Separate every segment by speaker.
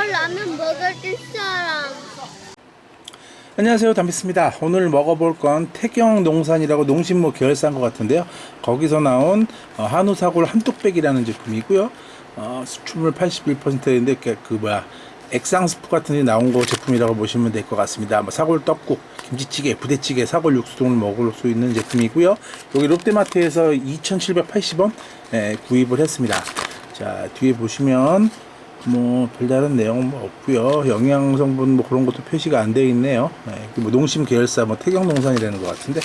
Speaker 1: 이걸 라면 먹을 사람.
Speaker 2: 안녕하세요. 담비스입니다. 오늘 먹어볼 건 태경 농산이라고 농신모 계열사인 것 같은데요. 거기서 나온 어, 한우 사골 한뚝배기라는 제품이고요. 어, 수출물 81%인데 그, 그 뭐야 액상 스프 같은 게 나온 거 제품이라고 보시면 될 것 같습니다. 뭐 사골 떡국 김치찌개 부대찌개 사골 육수 등을 먹을 수 있는 제품이고요. 여기 롯데마트에서 2,780원 예, 구입을 했습니다. 자 뒤에 보시면 뭐 별다른 내용 뭐 없고요. 영양 성분 뭐 그런 것도 표시가 안 되어 있네요. 네, 뭐 농심 계열사 뭐 태경 농산이라는 것 같은데.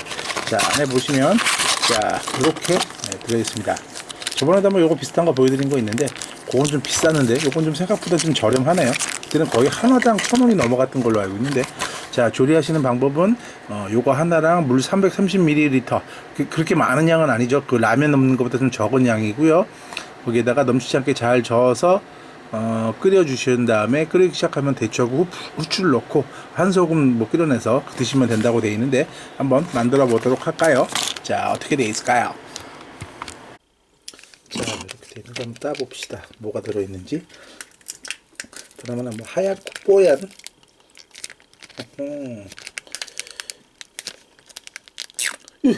Speaker 2: 자 안에 보시면 자 이렇게 네, 들어 있습니다. 저번에도 한번 요거 비슷한 거 보여드린 거 있는데 그건 좀 비쌌는데 요건 좀 생각보다 좀 저렴하네요. 그때는 거의 하나당 천 원이 넘어갔던 걸로 알고 있는데. 자 조리하시는 방법은 어, 요거 하나랑 물 330ml 그, 그렇게 많은 양은 아니죠. 그 라면 넣는 것보다 좀 적은 양이고요. 거기에다가 넘치지 않게 잘 저어서 어, 끓여주신 다음에 끓이기 시작하면 대추하고 후- 후추를 넣고 한 소금 뭐 끓여내서 드시면 된다고 되어 있는데 한번 만들어 보도록 할까요? 자 어떻게 되어 있을까요? 자 이렇게 되는 거 한번 따봅시다. 뭐가 들어있는지. 그러면 뭐 하얗고 뽀얀 음. 으,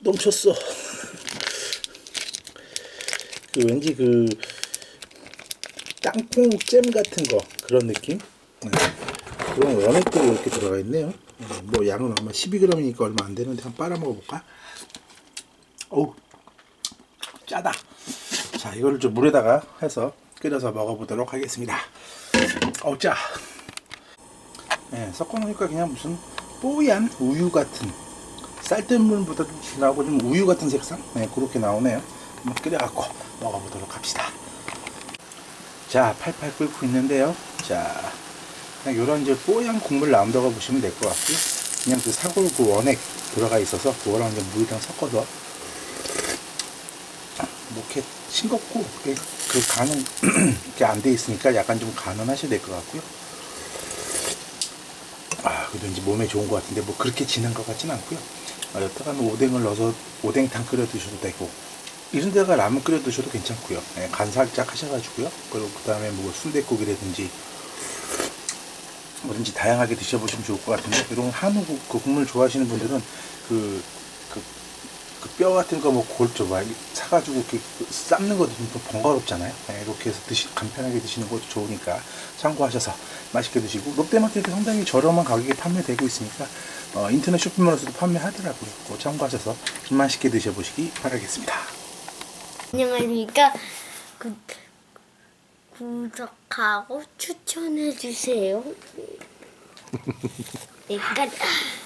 Speaker 2: 넘쳤어. 그 왠지 그 땅콩 잼 같은 거 그런 느낌? 네. 그런 원액들이 이렇게 들어가 있네요. 네, 뭐 양은 아마 12g이니까 얼마 안 되는데 한번 빨아 먹어볼까? 어우 짜다. 자 이거를 좀 물에다가 해서 끓여서 먹어보도록 하겠습니다. 어우 짜. 네, 섞어놓으니까 그냥 무슨 뽀얀 우유 같은 쌀뜨물보다 좀 진하고 좀 우유 같은 색상? 네 그렇게 나오네요. 한번 끓여갖고 먹어보도록 합시다. 자, 팔팔 끓고 있는데요. 자, 그냥 요런 이제 뽀얀 국물 나온다고 보시면 될 것 같고요. 그냥 그 사골 그 원액 들어가 있어서 그거랑 이제 물이랑 섞어서 뭐 이렇게 싱겁고 그 간은 이렇게 안 돼 있으니까 약간 좀 간은 하셔야 될 것 같고요. 아, 그래도 이제 몸에 좋은 것 같은데 뭐 그렇게 진한 것 같진 않고요. 아, 여기다가 뭐 오뎅을 넣어서 오뎅탕 끓여 드셔도 되고 이런 데가 라면 끓여 드셔도 괜찮고요. 예, 간 살짝 하셔가지고요. 그리고 그 다음에 뭐 순대국이라든지 뭐든지 다양하게 드셔보시면 좋을 것 같은데 이런 한우 국- 그 국물 좋아하시는 분들은 그, 그, 그 뼈 같은 거 뭐 골조 막 사가지고 이렇게 삶는 것도 좀 번거롭잖아요. 예, 이렇게 해서 드시, 간편하게 드시는 것도 좋으니까 참고하셔서 맛있게 드시고 롯데마트에도 상당히 저렴한 가격에 판매되고 있으니까 어, 인터넷 쇼핑몰에서도 판매하더라고요. 참고하셔서 맛있게 드셔보시기 바라겠습니다.
Speaker 1: 안녕하십니까. 구, 구독하고 추천해 주세요. 약간